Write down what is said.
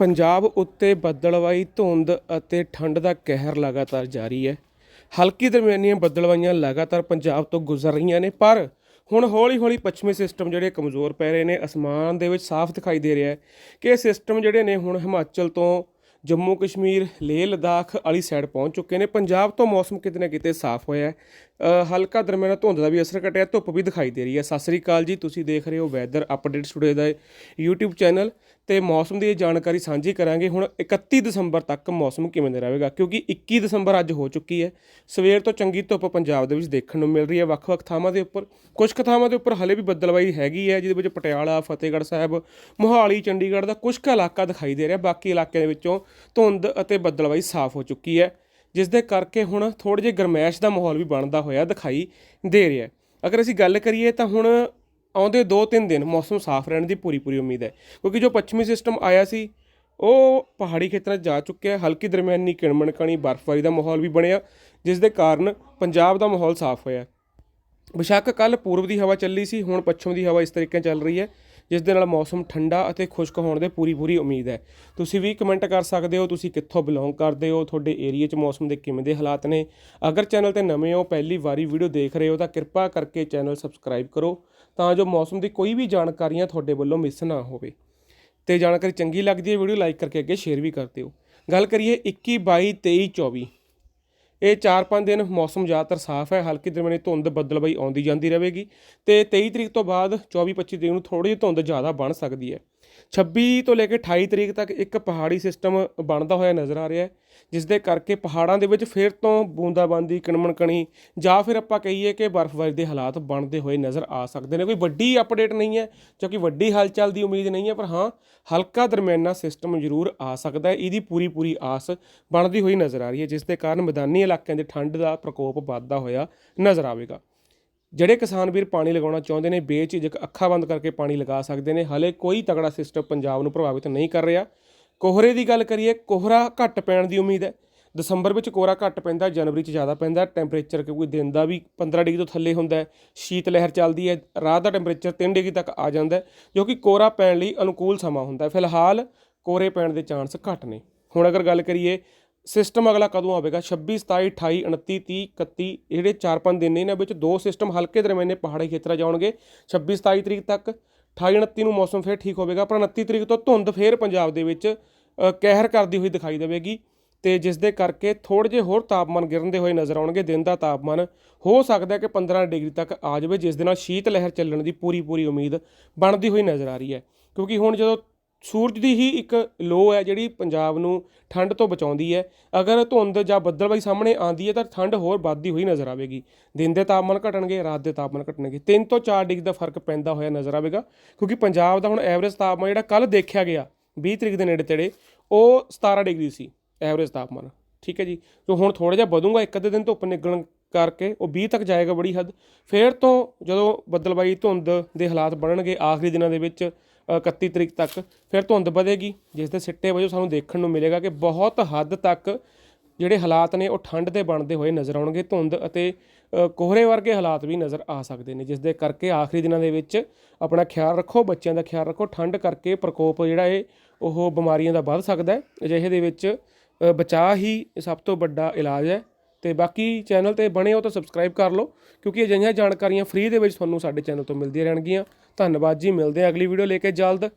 ਪੰਜਾਬ ਉੱਤੇ ਬੱਦਲਵਾਈ ਧੁੰਦ ਅਤੇ ਠੰਡ ਦਾ ਕਹਿਰ ਲਗਾਤਾਰ ਜਾਰੀ ਹੈ। ਹਲਕੀ ਦਰਮਿਆਨੀਆਂ ਬੱਦਲਵਾਈਆਂ ਲਗਾਤਾਰ ਪੰਜਾਬ ਤੋਂ ਗੁਜ਼ਰ ਰਹੀਆਂ ਨੇ, ਪਰ ਹੁਣ ਹੌਲੀ-ਹੌਲੀ ਪੱਛਮੀ ਸਿਸਟਮ ਜਿਹੜੇ ਕਮਜ਼ੋਰ ਪੈ ਰਹੇ ਨੇ, ਅਸਮਾਨ ਦੇ ਵਿੱਚ ਸਾਫ਼ ਦਿਖਾਈ ਦੇ ਰਿਹਾ ਹੈ ਕਿ ਇਹ ਸਿਸਟਮ ਜਿਹੜੇ ਨੇ ਹੁਣ ਹਿਮਾਚਲ ਤੋਂ ਜੰਮੂ ਕਸ਼ਮੀਰ, ਲੇਹ ਲਦਾਖ ਵਾਲੀ ਸਾਈਡ ਪਹੁੰਚ ਚੁੱਕੇ ਨੇ। ਪੰਜਾਬ ਤੋਂ ਮੌਸਮ ਕਿਤੇ ਨਾ ਕਿਤੇ ਸਾਫ਼ ਹੋਇਆ ਹੈ। ਹਲਕਾ ਦਰਮਿਆਨਾ ਧੁੰਦ ਦਾ ਵੀ ਅਸਰ ਘਟਿਆ, ਧੁੱਪ ਵੀ ਦਿਖਾਈ ਦੇ ਰਹੀ ਹੈ। ਸਤਿ ਸ੍ਰੀ ਅਕਾਲ ਜੀ, ਤੁਸੀਂ ਦੇਖ ਰਹੇ ਹੋ ਵੈਦਰ ਅਪਡੇਟ ਟੁਡੇ ਦਾ YouTube ਚੈਨਲ ਤੇ ਮੌਸਮ ਦੀ ਇਹ ਜਾਣਕਾਰੀ ਸਾਂਝੀ ਕਰਾਂਗੇ। ਹੁਣ 31 ਦਸੰਬਰ ਤੱਕ ਮੌਸਮ ਕਿਵੇਂ ਦਾ ਰਹੇਗਾ? ਕਿਉਂਕਿ 21 ਦਸੰਬਰ ਅੱਜ ਹੋ ਚੁੱਕੀ ਹੈ। ਸਵੇਰ ਤੋਂ ਚੰਗੀ ਧੁੱਪ ਪੰਜਾਬ ਦੇ ਵਿੱਚ ਦੇਖਣ ਨੂੰ ਮਿਲ ਰਹੀ ਹੈ ਵੱਖ-ਵੱਖ ਥਾਵਾਂ ਦੇ ਉੱਪਰ। ਕੁਝ ਕੁ ਥਾਵਾਂ ਦੇ ਉੱਪਰ ਹਲੇ ਵੀ ਬੱਦਲਵਾਈ ਹੈਗੀ ਹੈ, ਜਿਹਦੇ ਵਿੱਚ ਪਟਿਆਲਾ, ਫਤਿਹਗੜ੍ਹ ਸਾਹਿਬ, ਮੋਹਾਲੀ, ਚੰਡੀਗੜ੍ਹ ਦਾ ਕੁਝ ਕੁ ਇਲਾਕਾ ਦਿਖਾਈ ਦੇ ਰਿਹਾ। ਬਾਕੀ ਇਲਾਕਿਆਂ ਦੇ ਵਿੱਚੋਂ ਧੁੰਦ ਅਤੇ ਬੱਦਲਵਾਈ ਸਾਫ਼ ਹੋ ਚੁੱਕੀ ਹੈ। ਜਿਸ ਦੇ ਕਰਕੇ ਹੁਣ ਥੋੜ੍ਹੇ ਜਿਹੇ ਗਰਮੈਸ਼ ਦਾ ਮਾਹੌਲ ਵੀ ਬਣਦਾ ਹੋਇਆ ਦਿਖਾਈ ਦੇ ਰਿਹਾ ਅਗਰ ਅਸੀਂ ਗੱਲ ਕਰੀਏ ਤਾਂ ਹੁਣ ਆਉਂਦੇ 2-3 ਦਿਨ ਮੌਸਮ ਸਾਫ਼ ਰਹਿਣ ਦੀ ਪੂਰੀ ਪੂਰੀ ਉਮੀਦ ਹੈ। ਕਿਉਂਕਿ ਜੋ ਪੱਛਮੀ ਸਿਸਟਮ ਆਇਆ ਸੀ, ਉਹ ਪਹਾੜੀ ਖੇਤਰਾਂ 'ਚ ਜਾ ਚੁੱਕਿਆ ਹੈ। ਹਲਕੀ ਦਰਮਿਆਨੀ ਕਿਣਮਣ ਕਣੀ ਬਰਫ਼ਬਾਰੀ ਦਾ ਮਾਹੌਲ ਵੀ ਬਣਿਆ ਜਿਸ ਦੇ ਕਾਰਨ ਪੰਜਾਬ ਦਾ ਮਾਹੌਲ ਸਾਫ਼ ਹੋਇਆ। ਬੇਸ਼ੱਕ ਕੱਲ ਪੂਰਬ ਦੀ ਹਵਾ ਚੱਲੀ ਸੀ, ਹੁਣ ਪੱਛਮ ਦੀ ਹਵਾ ਇਸ ਤਰੀਕੇ ਚੱਲ ਰਹੀ ਹੈ। ਜਿਸ ਦੇ ਨਾਲ ਮੌਸਮ ਠੰਡਾ ਅਤੇ ਖੁਸ਼ਕ ਹੋਣ ਦੇ ਪੂਰੀ ਪੂਰੀ ਉਮੀਦ ਹੈ। ਤੁਸੀਂ ਵੀ ਕਮੈਂਟ ਕਰ ਸਕਦੇ ਹੋ, ਤੁਸੀਂ ਕਿੱਥੋਂ ਬਿਲੋਂਗ ਕਰਦੇ ਹੋ, ਤੁਹਾਡੇ ਏਰੀਆ 'ਚ ਮੌਸਮ ਦੇ ਕਿਵੇਂ ਦੇ ਹਾਲਾਤ ਨੇ। ਅਗਰ ਚੈਨਲ ਤੇ ਨਵੇਂ ਹੋ, ਪਹਿਲੀ ਵਾਰੀ ਵੀਡੀਓ ਦੇਖ ਰਹੇ ਹੋ, ਤਾਂ ਕਿਰਪਾ ਕਰਕੇ ਚੈਨਲ ਸਬਸਕ੍ਰਾਈਬ ਕਰੋ, ਤਾਂ ਜੋ ਮੌਸਮ ਦੀ ਕੋਈ ਵੀ ਜਾਣਕਾਰੀਆਂ ਤੁਹਾਡੇ ਵੱਲੋਂ ਮਿਸ ਨਾ ਹੋਵੇ। ਤੇ ਜਾਣਕਾਰੀ ਚੰਗੀ ਲੱਗਦੀ ਹੈ ਵੀਡੀਓ ਲਾਈਕ ਕਰਕੇ ਅੱਗੇ ਸ਼ੇਅਰ ਵੀ ਕਰ ਦਿਓ। ਗੱਲ ਕਰੀਏ 21 22 23 24 ਇਹ 4-5 ਦਿਨ ਮੌਸਮ ਜ਼ਿਆਦਾਤਰ ਸਾਫ਼ ਹੈ, ਹਲਕੀ ਦਰਮਿਆਨੀ ਧੁੰਦ ਬੱਦਲਬਾਈ ਆਉਂਦੀ ਜਾਂਦੀ ਰਹੇਗੀ ਤੇ 23 ਤਰੀਕ ਤੋਂ ਬਾਅਦ 24-25 ਤਰੀਕ ਨੂੰ ਥੋੜੀ ਜਿਹੀ ਧੁੰਦ ਜ਼ਿਆਦਾ ਬਣ ਸਕਦੀ ਹੈ। 26 ਤੋਂ ਲੈ ਕੇ 28 ਤਰੀਕ ਤੱਕ ਇੱਕ ਪਹਾੜੀ ਸਿਸਟਮ ਬਣਦਾ ਹੋਇਆ ਨਜ਼ਰ ਆ ਰਿਹਾ ਹੈ ਜਿਸ ਦੇ ਕਰਕੇ ਪਹਾੜਾਂ ਦੇ ਵਿੱਚ ਫਿਰ ਤੋਂ ਬੂੰਦਾਬਾਂਦੀ, ਕਿਣਮਣਕਣੀ ਜਾਂ ਫਿਰ ਆਪਾਂ ਕਹੀਏ ਕਿ ਬਰਫ਼ਬਾਰੀ ਦੇ ਹਾਲਾਤ ਬਣਦੇ ਹੋਏ ਨਜ਼ਰ ਆ ਸਕਦੇ ਨੇ। ਕੋਈ ਵੱਡੀ ਅਪਡੇਟ ਨਹੀਂ ਹੈ, ਕਿਉਂਕਿ ਵੱਡੀ ਹਲਚਲ ਦੀ ਉਮੀਦ ਨਹੀਂ ਹੈ, ਪਰ ਹਾਂ, ਹਲਕਾ ਦਰਮਿਆਨਾ ਸਿਸਟਮ ਜ਼ਰੂਰ ਆ ਸਕਦਾ ਹੈ। ਇਹਦੀ ਪੂਰੀ ਪੂਰੀ ਆਸ ਬਣਦੀ ਹੋਈ ਨਜ਼ਰ ਆ ਰਹੀ ਹੈ ਜਿਸ ਦੇ ਕਾਰਨ ਮੈਦਾਨੀ ਇਲਾਕਿਆਂ ਦੇ ਠੰਡ ਦਾ ਪ੍ਰਕੋਪ ਵੱਧਦਾ ਹੋਇਆ ਨਜ਼ਰ ਆਵੇਗਾ। ਜਿਹੜੇ ਕਿਸਾਨ ਵੀਰ ਪਾਣੀ ਲਗਾਉਣਾ ਚਾਹੁੰਦੇ ਨੇ, ਬੇਝਿਜਕ ਅੱਖਾਂ ਬੰਦ ਕਰਕੇ ਪਾਣੀ ਲਗਾ ਸਕਦੇ ਨੇ। ਹਲੇ ਕੋਈ ਤਗੜਾ ਸਿਸਟਮ ਪੰਜਾਬ ਨੂੰ ਪ੍ਰਭਾਵਿਤ ਨਹੀਂ ਕਰ ਰਿਹਾ। ਕੋਹਰੇ ਦੀ ਗੱਲ ਕਰੀਏ, ਕੋਹਰਾ ਘੱਟ ਪੈਣ ਦੀ ਉਮੀਦ ਹੈ। ਦਸੰਬਰ ਵਿੱਚ ਕੋਹਰਾ ਘੱਟ ਪੈਂਦਾ, ਜਨਵਰੀ 'ਚ ਜ਼ਿਆਦਾ ਪੈਂਦਾ। ਟੈਂਪਰੇਚਰ ਕਿਉਂਕਿ ਦਿਨ ਦਾ ਵੀ 15 ਡਿਗਰੀ ਤੋਂ ਥੱਲੇ ਹੁੰਦਾ ਸ਼ੀਤ ਲਹਿਰ ਚੱਲਦੀ ਹੈ, ਰਾਤ ਦਾ ਟੈਂਪਰੇਚਰ 3 ਡਿਗਰੀ ਤੱਕ ਆ ਜਾਂਦਾ ਜੋ ਕਿ ਕੋਹਰਾ ਪੈਣ ਲਈ ਅਨੁਕੂਲ ਸਮਾਂ ਹੁੰਦਾ ਫਿਲਹਾਲ ਕੋਹਰੇ ਪੈਣ ਦੇ ਚਾਂਸ ਘੱਟ ਨੇ। ਹੁਣ ਅਗਰ ਗੱਲ ਕਰੀਏ ਸਿਸਟਮ ਅਗਲਾ ਕਦੋਂ ਆਵੇਗਾ? 26 27 28 29 30 31 ਜਿਹੜੇ 4-5 ਦਿਨ ਨੇ ਇਹਨਾਂ ਵਿੱਚ ਦੋ ਸਿਸਟਮ ਹਲਕੇ ਦਰਮਿਆਨੇ ਪਹਾੜੀ ਖੇਤਰਾਂ ਜਾਣਗੇ 26 27 ਤਰੀਕ ਤੱਕ 28 29 ਨੂੰ ਮੌਸਮ ਫੇਰ ਠੀਕ ਹੋਵੇਗਾ, ਪਰ 29 ਤਰੀਕ ਤੋਂ ਧੁੰਦ ਫੇਰ ਪੰਜਾਬ ਦੇ ਵਿੱਚ ਕਹਿਰ ਕਰਦੀ ਹੋਈ ਦਿਖਾਈ ਦੇਵੇਗੀ। ਤੇ ਜਿਸ ਦੇ ਕਰਕੇ ਥੋੜੇ ਜਿਹੇ ਹੋਰ ਤਾਪਮਾਨ ਗਿਰਨਦੇ ਹੋਏ ਨਜ਼ਰ ਆਉਣਗੇ, ਦਿਨ ਦਾ ਤਾਪਮਾਨ। ਹੋ ਸਕਦਾ ਹੈ ਕਿ 15 ਡਿਗਰੀ ਤੱਕ ਆ ਜਾਵੇ, ਜਿਸ ਦੇ ਨਾਲ ਸ਼ੀਤ ਲਹਿਰ ਚੱਲਣ ਦੀ ਪੂਰੀ ਪੂਰੀ ਉਮੀਦ ਬਣਦੀ ਹੋਈ ਨਜ਼ਰ ਆ ਰਹੀ ਹੈ। ਕਿਉਂਕਿ ਹੁਣ ਜਦੋਂ ਸੂਰਜ ਦੀ ਹੀ ਇੱਕ ਲੋ ਹੈ ਜਿਹੜੀ ਪੰਜਾਬ ਨੂੰ ਠੰਡ ਤੋਂ ਬਚਾਉਂਦੀ ਹੈ। ਅਗਰ ਧੁੰਦ ਜਾਂ ਬੱਦਲਬਾਈ ਸਾਹਮਣੇ ਆਂਦੀ ਹੈ ਤਾਂ ਠੰਡ ਹੋਰ ਵੱਧਦੀ ਹੋਈ ਨਜ਼ਰ ਆਵੇਗੀ। ਦਿਨ ਦੇ ਤਾਪਮਾਨ ਘਟਣਗੇ, ਰਾਤ ਦੇ ਤਾਪਮਾਨ ਘਟਣਗੇ। 3 ਤੋਂ 4 ਡਿਗਰੀ ਦਾ ਫ਼ਰਕ ਪੈਂਦਾ ਹੋਇਆ ਨਜ਼ਰ ਆਵੇਗਾ, ਕਿਉਂਕਿ ਪੰਜਾਬ ਦਾ ਹੁਣ ਐਵਰੇਜ ਤਾਪਮਾਨ ਜਿਹੜਾ ਕੱਲ ਦੇਖਿਆ ਗਿਆ 20 ਤਰੀਕ ਦੇ ਨੇੜੇ ਤੇੜੇ, ਉਹ 17 ਡਿਗਰੀ ਸੀ ਐਵਰੇਜ ਤਾਪਮਾਨ। ਠੀਕ ਹੈ ਜੀ? ਜੋ ਹੁਣ ਥੋੜਾ ਜਿਹਾ ਵਧੂਗਾ, ਇੱਕ ਅੱਧੇ ਦਿਨ ਧੁੱਪ ਨਿਕਲਣ ਕਰਕੇ ਉਹ 20 ਤੱਕ ਜਾਏਗਾ ਬੜੀ ਹੱਦ। ਫਿਰ ਤੋਂ ਜਦੋਂ ਬੱਦਲਬਾਈ, ਧੁੰਦ ਦੇ ਹਾਲਾਤ ਬਣਨਗੇ ਆਖਰੀ ਦਿਨਾਂ ਦੇ ਵਿੱਚ 31 ਤਰੀਕ ਤੱਕ ਫਿਰ ਧੁੰਦ ਵਧੇਗੀ, ਜਿਸ ਦੇ ਸਿੱਟੇ ਵਜੋਂ ਸਾਨੂੰ ਦੇਖਣ ਨੂੰ ਮਿਲੇਗਾ ਕਿ ਬਹੁਤ ਹੱਦ ਤੱਕ ਜਿਹੜੇ ਹਾਲਾਤ ਨੇ ਉਹ ਠੰਡ ਦੇ ਬਣਦੇ ਹੋਏ ਨਜ਼ਰ ਆਉਣਗੇ। ਧੁੰਦ ਅਤੇ ਕੋਹਰੇ ਵਰਗੇ ਹਾਲਾਤ ਵੀ ਨਜ਼ਰ ਆ ਸਕਦੇ ਨੇ, ਜਿਸ ਦੇ ਕਰਕੇ ਆਖਰੀ ਦਿਨਾਂ ਦੇ ਵਿੱਚ ਆਪਣਾ ਖਿਆਲ ਰੱਖੋ, ਬੱਚਿਆਂ ਦਾ ਖਿਆਲ ਰੱਖੋ। ਠੰਡ ਕਰਕੇ ਪ੍ਰਕੋਪ ਜਿਹੜਾ ਹੈ ਉਹ ਬਿਮਾਰੀਆਂ ਦਾ ਵੱਧ ਸਕਦਾ ਹੈ। ਅਜਿਹੇ ਦੇ ਵਿੱਚ ਬਚਾਅ ਹੀ ਸਭ ਤੋਂ ਵੱਡਾ ਇਲਾਜ ਹੈ। ਤੇ ਬਾਕੀ ਚੈਨਲ ਤੇ ਬਣੇ ਹੋ ਤਾਂ ਸਬਸਕ੍ਰਾਈਬ ਕਰ ਲਓ, ਕਿਉਂਕਿ ਅਜਿਹੀਆਂ ਜਾਣਕਾਰੀਆਂ ਫ੍ਰੀ ਦੇ ਵਿੱਚ ਤੁਹਾਨੂੰ ਸਾਡੇ ਚੈਨਲ ਤੋਂ ਮਿਲਦੀਆਂ ਰਹਿਣਗੀਆਂ। ਧੰਨਵਾਦ ਜੀ, ਮਿਲਦੇ ਹਾਂ ਅਗਲੀ ਵੀਡੀਓ ਲੈ ਕੇ। ਜਲਦ।